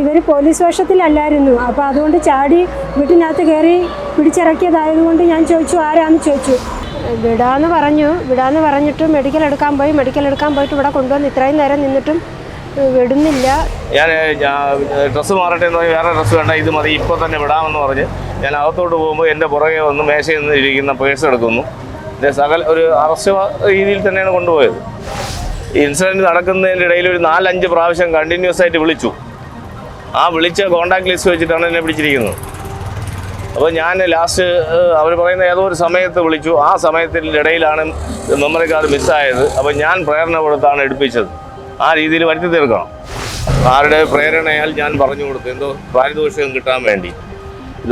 ഇവർ പോലീസ് വേഷത്തിലല്ലായിരുന്നു. അപ്പോൾ അതുകൊണ്ട് ചാടി വീട്ടിനകത്ത് കയറി പിടിച്ചിറക്കിയതായതുകൊണ്ട് ഞാൻ ചോദിച്ചു ആരാന്ന്? ചോദിച്ചു. വിടാന്ന് പറഞ്ഞു. വിടാന്ന് പറഞ്ഞിട്ട് മെഡിക്കൽ എടുക്കാൻ പോയി. മെഡിക്കൽ എടുക്കാൻ പോയിട്ട് ഇവിടെ കൊണ്ടുവന്ന് ഇത്രയും നേരം നിന്നിട്ടും വിടുന്നില്ല. ഞാൻ ഡ്രസ്സ് മാറട്ടെ എന്ന് വേറെ ഡ്രസ്സ് വേണ്ട ഇത് മതി ഇപ്പോൾ തന്നെ വിടാമെന്ന് പറഞ്ഞ് ഞാൻ അകത്തോട്ട് പോകുമ്പോൾ എന്റെ പുറകെ വന്ന് മേശയിൽ നിന്ന് ഇരിക്കുന്ന പേഴ്സ് എടുക്കുന്നു. സകല ഒരു അറസ്റ്റ് രീതിയിൽ തന്നെയാണ് കൊണ്ടുപോയത്. ഇൻസിഡന്റ് നടക്കുന്നതിന്റെ ഇടയിൽ ഒരു നാലഞ്ച് പ്രാവശ്യം കണ്ടിന്യൂസ് ആയിട്ട് വിളിച്ചു. ആ വിളിച്ച കോണ്ടാക്ട് ലിസ്റ്റ് വെച്ചിട്ടാണ് എന്നെ പിടിച്ചിരിക്കുന്നത്. അപ്പോൾ ഞാൻ ലാസ്റ്റ് അവർ പറയുന്ന ഏതോ ഒരു സമയത്ത് വിളിച്ചു. ആ സമയത്തിന്റെ ഇടയിലാണ് മെമ്മറി കാർഡ് മിസ്സായത് അപ്പോൾ ഞാൻ പ്രേരണ കൊടുത്താണ് എടുപ്പിച്ചത്. ആ രീതിയിൽ വരുത്തി തീർക്കണം. ആരുടെ പ്രേരണയാൽ ഞാൻ പറഞ്ഞു കൊടുത്തു. എന്തോ പാരിതോഷികം കിട്ടാൻ വേണ്ടി.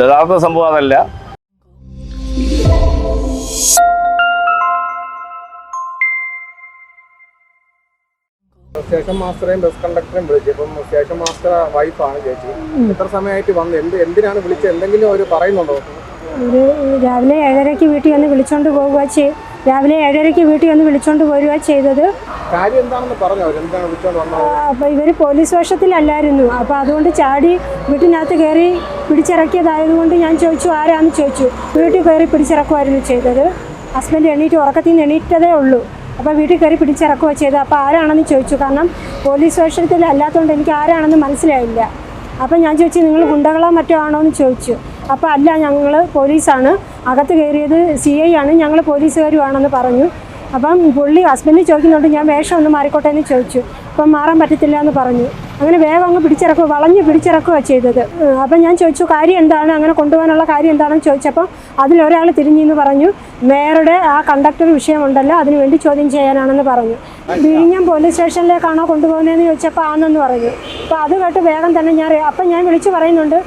യഥാർത്ഥ സംഭവം അതല്ല. സ്റ്റേഷൻ മാസ്റ്ററെയും ബസ് കണ്ടക്ടറെയും വിളിച്ചു. ഇപ്പം സ്റ്റേഷൻ മാസ്റ്റർ വൈഫാണ് ചേച്ചി. എത്ര സമയമായിട്ട് വന്ന്? എന്ത് എന്തിനാണ് വിളിച്ചത് എന്തെങ്കിലും അവർ പറയുന്നുണ്ടോ? ഒരു രാവിലെ ഏഴരയ്ക്ക് വീട്ടിൽ വന്ന് വിളിച്ചോണ്ട് പോവുക ചെയ്യും രാവിലെ ഏഴരയ്ക്ക് വീട്ടിൽ വന്ന് വിളിച്ചോണ്ട് പോരുക ചെയ്തത്. കാര്യം എന്താണെന്ന് പറഞ്ഞു? വിളിച്ചോണ്ട് വന്നത്? അപ്പോൾ ഇവർ പോലീസ് വേഷത്തിലല്ലായിരുന്നു. അപ്പോൾ അതുകൊണ്ട് ചാടി വീട്ടിനകത്ത് കയറി പിടിച്ചിറക്കിയതായതുകൊണ്ട് ഞാൻ ചോദിച്ചു ആരാന്ന്? ചോദിച്ചു. വീട്ടിൽ കയറി പിടിച്ചിറക്കുമായിരുന്നു ചെയ്തത്. ഹസ്ബൻഡ് എണീറ്റ് ഉറക്കത്തിൽ നിന്ന് എണീറ്റതേ ഉള്ളൂ. അപ്പോൾ വീട്ടിൽ കയറി പിടിച്ചിറക്കുക ചെയ്ത് അപ്പോൾ ആരാണെന്ന് ചോദിച്ചു. കാരണം പോലീസ് സ്റ്റേഷനത്തിൽ അല്ലാത്തതുകൊണ്ട് എനിക്ക് ആരാണെന്ന് മനസ്സിലായില്ല. അപ്പം ഞാൻ ചോദിച്ചു നിങ്ങൾ ഗുണ്ടകളോ മറ്റോ ആണോ? എന്ന് ചോദിച്ചു. അപ്പോൾ അല്ല ഞങ്ങൾ പോലീസാണ്. അകത്ത് കയറിയത് സി ഐ ആണ്. ഞങ്ങൾ പോലീസുകാരുമാണെന്ന് പറഞ്ഞു. അപ്പം പുള്ളി ഹസ്ബൻഡ് ചോദിക്കുന്നുണ്ട് ഞാൻ വേഷം ഒന്ന് മാറിക്കോട്ടെ എന്ന് ചോദിച്ചു. അപ്പം മാറാൻ പറ്റത്തില്ല എന്ന് പറഞ്ഞു. അങ്ങനെ വേഗം അങ്ങ് പിടിച്ചിറക്കുക വളഞ്ഞ് പിടിച്ചിറക്കുകയാണ് ചെയ്തത്. അപ്പം ഞാൻ ചോദിച്ചു കാര്യം എന്താണ്? അങ്ങനെ കൊണ്ടുപോകാനുള്ള കാര്യം എന്താണെന്ന് ചോദിച്ചപ്പോൾ അതിലൊരാൾ തിരിഞ്ഞെന്ന് പറഞ്ഞു. മേയറുടെ ആ കണ്ടക്ടർ വിഷയമുണ്ടല്ലോ അതിനുവേണ്ടി ചോദ്യം ചെയ്യാനാണെന്ന് പറഞ്ഞു. വിഴിഞ്ഞം പോലീസ് സ്റ്റേഷനിലേക്കാണോ കൊണ്ടുപോകുന്നതെന്ന് ചോദിച്ചപ്പോൾ ആണെന്ന് പറഞ്ഞു. അപ്പോൾ അത് കേട്ട് വേഗം തന്നെ ഞാൻ അപ്പം ഞാൻ വിളിച്ചു പറയുന്നുണ്ട്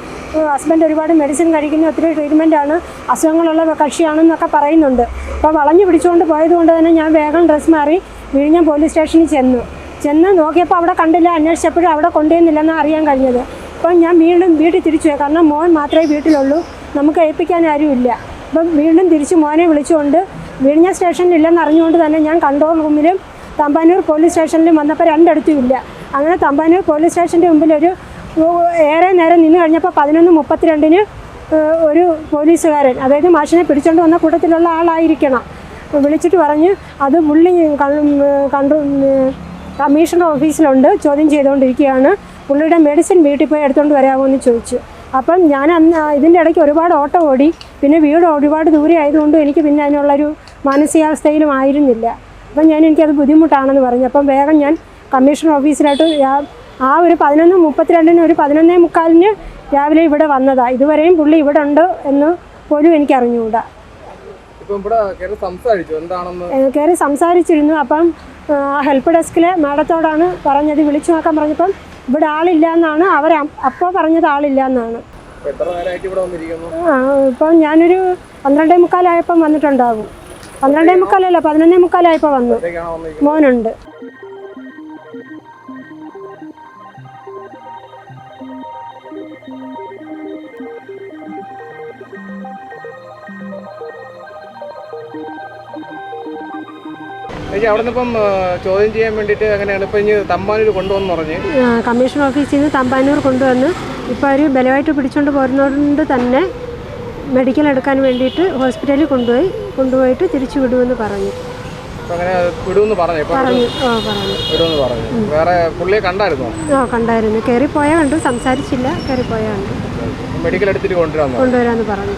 ഹസ്ബൻഡ് ഒരുപാട് മെഡിസിൻ കഴിക്കുന്ന ഒത്തിരി ട്രീറ്റ്മെന്റ് ആണ് അസുഖങ്ങളുള്ള കക്ഷിയാണെന്നൊക്കെ പറയുന്നുണ്ട്. അപ്പോൾ വളഞ്ഞു പിടിച്ചുകൊണ്ട് പോയതുകൊണ്ട് തന്നെ ഞാൻ വേഗം ഡ്രസ്സ് മാറി വിഴിഞ്ഞം പോലീസ് സ്റ്റേഷനിൽ ചെന്നു. ചെന്ന് നോക്കിയപ്പോൾ അവിടെ കണ്ടില്ല അന്വേഷിച്ചപ്പോഴും അവിടെ കൊണ്ടുവന്നില്ലെന്ന് അറിയാൻ കഴിഞ്ഞത്. അപ്പം ഞാൻ വീണ്ടും വീട്ടിൽ തിരിച്ചു പോയി. കാരണം മോൻ മാത്രമേ വീട്ടിലുള്ളൂ. നമുക്ക് ഏൽപ്പിക്കാൻ ആരുമില്ല അപ്പം വീണ്ടും തിരിച്ച് മോനെ വിളിച്ചുകൊണ്ട് വിഴിഞ്ഞ സ്റ്റേഷനിലില്ലെന്ന് അറിഞ്ഞുകൊണ്ട് തന്നെ ഞാൻ കൺട്രോൾ റൂമിലും തമ്പാനൂർ പോലീസ് സ്റ്റേഷനിലും വന്നപ്പോൾ രണ്ടിടത്തും ഇല്ല. അങ്ങനെ തമ്പാനൂർ പോലീസ് സ്റ്റേഷന്റെ മുമ്പിൽ ഒരു ഏറെ നേരം നിന്ന് കഴിഞ്ഞപ്പോൾ പതിനൊന്ന് മുപ്പത്തിരണ്ടിന് ഒരു പോലീസുകാരൻ അതായത് മാഷിനെ പിടിച്ചുകൊണ്ട് വന്ന കൂട്ടത്തിലുള്ള ആളായിരിക്കണം. വിളിച്ചിട്ട് പറഞ്ഞ് അത് പുള്ളി കണ്ടു കമ്മീഷണർ ഓഫീസിലുണ്ട്. ചോദ്യം ചെയ്തുകൊണ്ടിരിക്കുകയാണ്. പുള്ളിയുടെ മെഡിസിൻ വീട്ടിൽ പോയി എടുത്തുകൊണ്ട് വരാമോ എന്ന് ചോദിച്ചു. അപ്പം ഞാൻ അന്ന് ഇതിന്റെ ഇടയ്ക്ക് ഒരുപാട് ഓട്ടോ ഓടി. പിന്നെ വീട് ഒരുപാട് ദൂരെ ആയതുകൊണ്ട് എനിക്ക് പിന്നെ അതിനുള്ളൊരു മാനസികാവസ്ഥയിലും ആയിരുന്നില്ല. അപ്പം ഞാൻ എനിക്കത് ബുദ്ധിമുട്ടാണെന്ന് പറഞ്ഞു. അപ്പം വേഗം ഞാൻ കമ്മീഷണർ ഓഫീസിലായിട്ട് ആ ഒരു പതിനൊന്ന് മുപ്പത്തിരണ്ടിന് ഒരു പതിനൊന്നേ മുക്കാലിന് രാവിലെ ഇവിടെ വന്നതാണ് ഇതുവരെയും പുള്ളി ഇവിടെ ഉണ്ട് എന്ന് പോലും എനിക്ക് അറിഞ്ഞുകൂടാ ഇപ്പം ഇവിടെ കയറി സംസാരിച്ചിരുന്നു. അപ്പം ഹെൽപ്പ് ഡെസ്കിലെ മാഡത്തോടാണ് പറഞ്ഞത്. വിളിച്ചു നോക്കാൻ പറഞ്ഞപ്പം ഇവിടെ ആളില്ല എന്നാണ് അവർ അപ്പോൾ പറഞ്ഞത് ആളില്ല എന്നാണ് ഇപ്പൊ ഞാനൊരു പന്ത്രണ്ടേ മുക്കാലായപ്പം വന്നിട്ടുണ്ടാകും പന്ത്രണ്ടേ മുക്കാലല്ല പതിനൊന്നേ മുക്കാലായപ്പോൾ വന്നു. മോനുണ്ട് Thank മോനുണ്ട്. അവിടെ ഇപ്പം ചോദ്യം ചെയ്യാൻ വേണ്ടിയിട്ട് എങ്ങനെയാണ് ഇപ്പം ഇനി തമ്പാനൂർ കൊണ്ടുവന്ന് പറഞ്ഞ്? കമ്മീഷൻ ഓഫീസിൽ നിന്ന് തമ്പാനൂർ കൊണ്ടുവന്ന് ഇപ്പോൾ അവർ ബലമായിട്ട് പിടിച്ചുകൊണ്ട് പോരുന്നതുകൊണ്ട് തന്നെ മെഡിക്കൽ എടുക്കാൻ വേണ്ടിയിട്ട് ഹോസ്പിറ്റലിൽ കൊണ്ടുപോയി കൊണ്ടുപോയിട്ട് തിരിച്ചു വിടുമെന്ന് പറഞ്ഞു. അങ്ങനെ വിടുമെന്ന് പറഞ്ഞു പറഞ്ഞു. ഓ പറഞ്ഞു. വിടുമെന്ന് പറഞ്ഞു. വേറെ പുള്ളിയെ കണ്ടായിരുന്നോ? ആ കണ്ടായിരുന്നു. കയറിപ്പോയ കണ്ടു സംസാരിച്ചില്ല കയറിപ്പോയ കണ്ടു. മെഡിക്കൽ എടുത്തിട്ട് പറഞ്ഞു. കൊണ്ടുവരാമെന്ന് പറഞ്ഞു.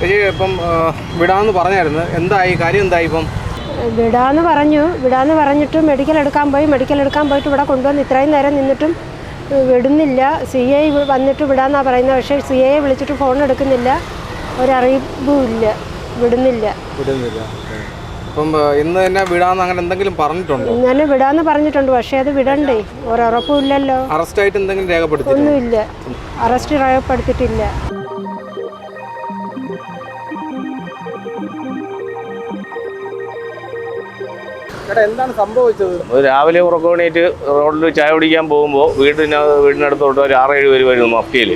ചേച്ചി ഇപ്പം വിടാന്ന് വിടാമെന്ന് പറഞ്ഞായിരുന്നു. എന്തായി? കാര്യം എന്തായി ഇപ്പം? വിടാന്ന് പറഞ്ഞു. വിടാന്ന് പറഞ്ഞിട്ട് മെഡിക്കൽ എടുക്കാൻ പോയി. മെഡിക്കൽ എടുക്കാൻ പോയിട്ട് ഇവിടെ കൊണ്ടുവന്ന് ഇത്രയും നേരം നിന്നിട്ടും വിടുന്നില്ല. സി ഐ വന്നിട്ട് വിടാന്നാ പറയുന്നത് പക്ഷേ സി ഐയെ വിളിച്ചിട്ട് ഫോൺ എടുക്കുന്നില്ല. ഒരറിയിപ്പും ഇല്ല. വിടുന്നില്ല. വിടുന്നില്ല. ഇപ്പം ആ, ഇന്ന് തന്നെ വിടാന്ന് അങ്ങനെ എന്തെങ്കിലും പറഞ്ഞിട്ടുണ്ടോ? ഞാൻ വിടാന്ന് പറഞ്ഞിട്ടുണ്ട്. പക്ഷേ അത് വിടണ്ടേ. ഒരുറപ്പും ഇല്ലല്ലോ. അറസ്റ്റ് ആയിട്ട് എന്തെങ്കിലും രേഖപ്പെടുത്തി ഒന്നുമില്ല. അറസ്റ്റ് രേഖപ്പെടുത്തിയിട്ടില്ല. എന്താണ് സംഭവിച്ചത്? രാവിലെ ഉറക്കമണീറ്റ് റോഡിൽ ചായ കുടിക്കാൻ പോകുമ്പോൾ വീടിന് വീടിനടുത്തോട്ട് ഒരു ആറേഴ് പേര് വരുന്നു മഫ്തിയിൽ.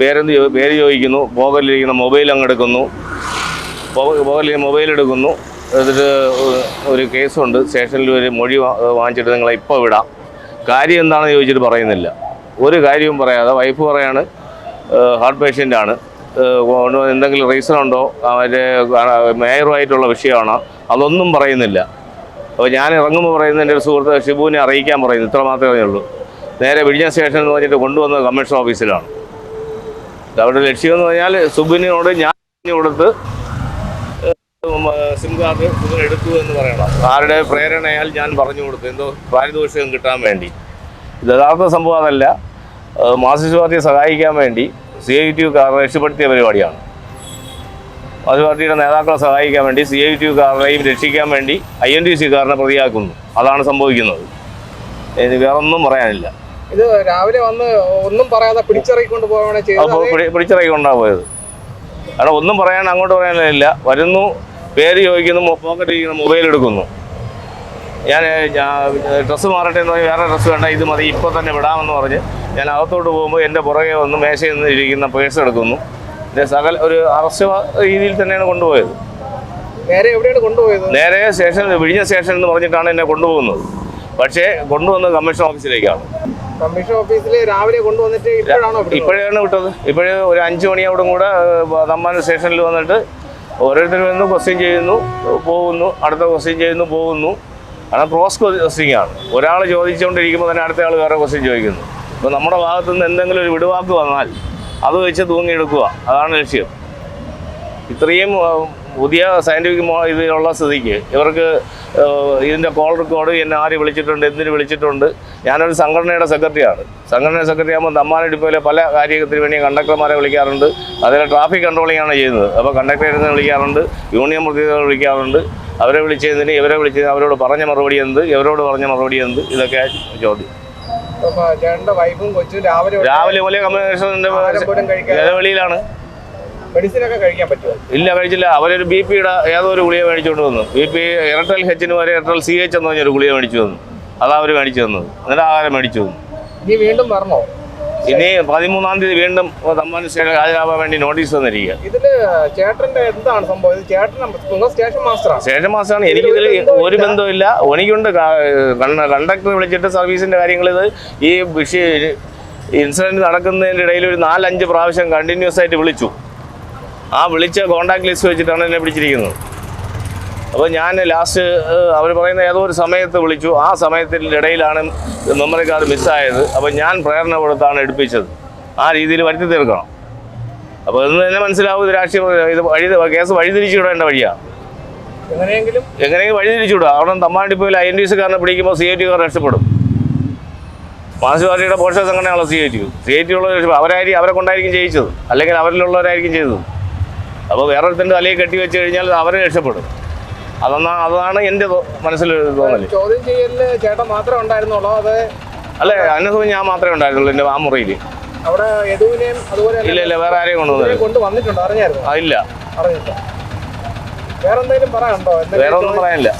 പേരെന്ത് പേര് ചോദിക്കുന്നു. പോകലിരിക്കുന്ന മൊബൈൽ അങ്ങ് എടുക്കുന്നു. പുകയിൽ മൊബൈൽ എടുക്കുന്നു. എന്നിട്ട് ഒരു കേസുണ്ട്. സ്റ്റേഷനിൽ ഒരു മൊഴി വാങ്ങിച്ചിട്ട് നിങ്ങളെ ഇപ്പോൾ വിടാം. കാര്യം എന്താണെന്ന് ചോദിച്ചിട്ട് പറയുന്നില്ല. ഒരു കാര്യവും പറയാതെ വൈഫ് പറയാണ് ഹാർട്ട് പേഷ്യന്റാണ് എന്തെങ്കിലും റീസൺ ഉണ്ടോ അവരെ മേയറുമായിട്ടുള്ള വിഷയമാണോ? അതൊന്നും പറയുന്നില്ല. അപ്പോൾ ഞാൻ ഇറങ്ങുമ്പോൾ പറയുന്നത് എന്റെ ഒരു സുഹൃത്ത് ഷിബുവിനെ അറിയിക്കാൻ പറയുന്നു. ഇത്ര മാത്രമേ ഉള്ളൂ നേരെ വിഴിഞ്ഞ സ്റ്റേഷൻ എന്ന് പറഞ്ഞിട്ട് കൊണ്ടുവന്നത് കമ്മീഷൻ ഓഫീസിലാണ്. അവരുടെ ലക്ഷ്യം എന്ന് പറഞ്ഞാൽ സുബിനോട് ഞാൻ കൊടുത്ത് സിം കാർഡ് സുബിൻ എടുത്തു എന്ന് പറയണം. ആരുടെ പ്രേരണയാൽ ഞാൻ പറഞ്ഞു കൊടുത്തു. എന്തോ പാരിതോഷികം കിട്ടാൻ വേണ്ടി. യഥാർത്ഥ സംഭവം അതല്ല. മാർക്സിസ്റ്റ് പാർട്ടിയെ സഹായിക്കാൻ വേണ്ടി സി ഐ ടി കാർ രക്ഷപ്പെടുത്തിയ പരിപാടിയാണ്. പാർട്ടിയുടെ നേതാക്കളെ സഹായിക്കാൻ വേണ്ടി സി ഐ ടി കാരനെയും രക്ഷിക്കാൻ വേണ്ടി ഐ എൻ ടി സി കാരനെ പ്രതിയാക്കുന്നു. അതാണ് സംഭവിക്കുന്നത്. ഇനി വേറൊന്നും പറയാനില്ല. ഇത് രാവിലെ വന്ന് ഒന്നും പറയാതെ പിടിച്ചിറക്കിക്കൊണ്ട് പോവുകയാണ് ചെയ്തത്. അപ്പോൾ പിടി പിടിച്ചിറക്കി കൊണ്ടാണ് പോയത്. കാരണം ഒന്നും പറയാൻ അങ്ങോട്ട് പറയാനില്ല. വരുന്നു പേര് ചോദിക്കുന്നു പോക്കറ്റ് ചെയ്യുന്നു മൊബൈൽ എടുക്കുന്നു. ഞാൻ ഡ്രസ്സ് മാറട്ടെ എന്ന് പറഞ്ഞ് വേറെ ഡ്രസ്സ് വേണ്ട ഇത് മതി ഇപ്പോൾ തന്നെ വിടാമെന്ന് പറഞ്ഞ് ഞാൻ അകത്തോട്ട് പോകുമ്പോൾ എന്റെ പുറകെ വന്ന് മേശയിൽ നിന്ന് ഇരിക്കുന്ന പേഴ്സ് എടുക്കുന്നു. സകല ഒരു അറസ്റ്റ് രീതിയിൽ തന്നെയാണ് കൊണ്ടുപോയത്. നേരെ എവിടെയാണ് കൊണ്ടുപോയത്? നേരെ സ്റ്റേഷൻ വിഴിഞ്ഞ സ്റ്റേഷൻ എന്ന് പറഞ്ഞിട്ടാണ് എന്നെ കൊണ്ടുപോകുന്നത്. പക്ഷേ കൊണ്ടുവന്നത് കമ്മീഷൻ ഓഫീസിലേക്കാണ്. കമ്മീഷൻ ഓഫീസിൽ രാവിലെ കൊണ്ടുവന്നിട്ട് ഇപ്പോഴാണോ? ഇപ്പോഴാണ് വിട്ടത്. ഇപ്പോഴേ ഒരു അഞ്ചു മണിയോടും കൂടെ തമ്പാൻ സ്റ്റേഷനിൽ വന്നിട്ട് ഓരോരുത്തരും വന്ന് ക്വസ്റ്റ്യൻ ചെയ്യുന്നു പോകുന്നു അടുത്ത ക്വസ്റ്റ്യൻ ചെയ്യുന്നു പോകുന്നു. കാരണം ക്രോസ് ക്വസ്റ്റിംഗ് ആണ്. ഒരാൾ ചോദിച്ചുകൊണ്ടിരിക്കുമ്പോൾ തന്നെ അടുത്ത ആൾ വേറെ ക്വസ്റ്റ്യൻ ചോദിക്കുന്നു. അപ്പോൾ നമ്മുടെ ഭാഗത്തുനിന്ന് എന്തെങ്കിലും ഒരു വിടുവാക്ക് വന്നാൽ അത് വെച്ച് തൂങ്ങിയെടുക്കുക അതാണ് ലക്ഷ്യം. ഇത്രയും പുതിയ സയന്റിഫിക് മോ ഇതിലുള്ള സ്ഥിതിക്ക് ഇവർക്ക് ഇതിന്റെ കോൾ റെക്കോർഡ് എന്നെ ആര് വിളിച്ചിട്ടുണ്ട് എന്തിന് വിളിച്ചിട്ടുണ്ട്. ഞാനൊരു സംഘടനയുടെ സെക്രട്ടറിയാണ്. സംഘടനയുടെ സെക്രട്ടറി ആകുമ്പോൾ തമ്മാന ഡിപ്പോയിലെ പല കാര്യത്തിന് വേണ്ടി കണ്ടക്ടർമാരെ വിളിക്കാറുണ്ട്. അതിൽ ട്രാഫിക് കൺട്രോളിംഗ് ആണ് ചെയ്യുന്നത്. അപ്പോൾ കണ്ടക്ടറെ വിളിക്കാറുണ്ട്. യൂണിയൻ പ്രതിനിധികളെ വിളിക്കാറുണ്ട്. അവരെ വിളിച്ചതിന് ഇവരെ വിളിച്ചതിന് അവരോട് പറഞ്ഞ മറുപടി എന്ത്? ഇവരോട് പറഞ്ഞ മറുപടി എന്ത്? ഇതൊക്കെ ചോദ്യം. ചേട്ടന്റെ വൈഫും കൊച്ചും രാവിലെ മുതലേ കഴിക്കാൻ പറ്റുമോ? ഇല്ല കഴിച്ചില്ല. അവരൊരു ബി പിയുടെ ഏതോ ഒരു ഗുളിക മേടിച്ചുകൊണ്ട് വന്നു. ബി പി എയർടെൽ ഹെച്ചിന് വരെ എയർടെൽ സി എച്ച് എന്ന് പറഞ്ഞൊരു ഗുളിക മേടിച്ചു തന്നു. അതാ അവർ മേടിച്ചു തന്നത്. എന്നിട്ട് ആഹാരം മേടിച്ചു തന്നു. നീ വീണ്ടും വരണോ ഇനി പതിമൂന്നാം തീയതി വീണ്ടും തമ്മാൻ സ്റ്റേഷൻ ഹാജരാകാൻ വേണ്ടി നോട്ടീസ് തന്നിരിക്കുക ഇതിൽ ചേട്ടന്റെ എന്താണ് സംഭവം? ചേട്ടൻ സ്റ്റേഷൻ മാസ്റ്ററാണ് സ്റ്റേഷൻ മാസ്റ്ററാണ്. എനിക്കിതിൽ ഒരു ബന്ധമില്ല എനിക്കുണ്ട് കണ്ടക്ടർ വിളിച്ചിട്ട് സർവീസിന്റെ കാര്യങ്ങൾ ഇത് ഈ വിഷയ ഇൻസിഡന്റ് നടക്കുന്നതിന്റെ ഇടയിൽ ഒരു നാലഞ്ച് പ്രാവശ്യം കണ്ടിന്യൂസ് ആയിട്ട് വിളിച്ചു. ആ വിളിച്ച കോണ്ടാക്ട് ലിസ്റ്റ് വെച്ചിട്ടാണ് എന്നെ പിടിച്ചിരിക്കുന്നത്. അപ്പോൾ ഞാൻ ലാസ്റ്റ് അവർ പറയുന്ന ഏതോ ഒരു സമയത്ത് വിളിച്ചു. ആ സമയത്തിന്റെ ഇടയിലാണ് മെമ്മറി കാർഡ് മിസ്സായത് അപ്പോൾ ഞാൻ പ്രേരണ കൊടുത്താണ് എടുപ്പിച്ചത്. ആ രീതിയിൽ വരുത്തി തീർക്കണം. അപ്പോൾ ഇന്ന് തന്നെ മനസ്സിലാവും ഇത് രാഷ്ട്രീയ ഇത് വഴി കേസ് വഴിതിരിച്ചു വിടേണ്ട വഴിയാണ് എങ്ങനെയെങ്കിലും എങ്ങനെയെങ്കിലും വഴിതിരിച്ചു വിടുക അവിടെ തമ്മാടിപ്പോയിൽ ഐ എൻ ഡി സിക്കാരനെ പിടിക്കുമ്പോൾ സി ഐ ടി കാർ രക്ഷപ്പെടും. മാർക്സിസ്റ്റ് പാർട്ടിയുടെ പോഷക സംഘടനയാണല്ലോ C I T C I T ഉള്ള അവരായിരിക്കും അവരെ കൊണ്ടായിരിക്കും ജയിച്ചത്. അല്ലെങ്കിൽ അവരിലുള്ളവരായിരിക്കും ചെയ്തത്. അപ്പോൾ വേറൊരുത്തന്റെ തലയിൽ കെട്ടി വെച്ച് കഴിഞ്ഞാൽ അവരെ രക്ഷപ്പെടും. അതെന്നാ അതാണ് എന്റെ മനസ്സിൽ തോന്നൽ. ചോദ്യം ചെയ്യലിൽ ചേട്ടൻ മാത്രമേ ഉണ്ടായിരുന്നുള്ളൂ? അത് അല്ലേ അതിനെ സമയം ഞാൻ മാത്രമേ ഉണ്ടായിരുന്നുള്ളൂ എന്റെ ആ മുറിയിൽ അവിടെ യദുവിനെയും അതുപോലെ ഇല്ല ഇല്ല വേറെ ആരെയും കൊണ്ടുവന്നില്ല. കൊണ്ടുവന്നിട്ടുണ്ടോ അറിഞ്ഞായിരുന്നു? ഇല്ല. അറിഞ്ഞിട്ടോ? വേറെ എന്തെങ്കിലും പറയാനുണ്ടോ വേറെ ഒന്നും പറയാനില്ല.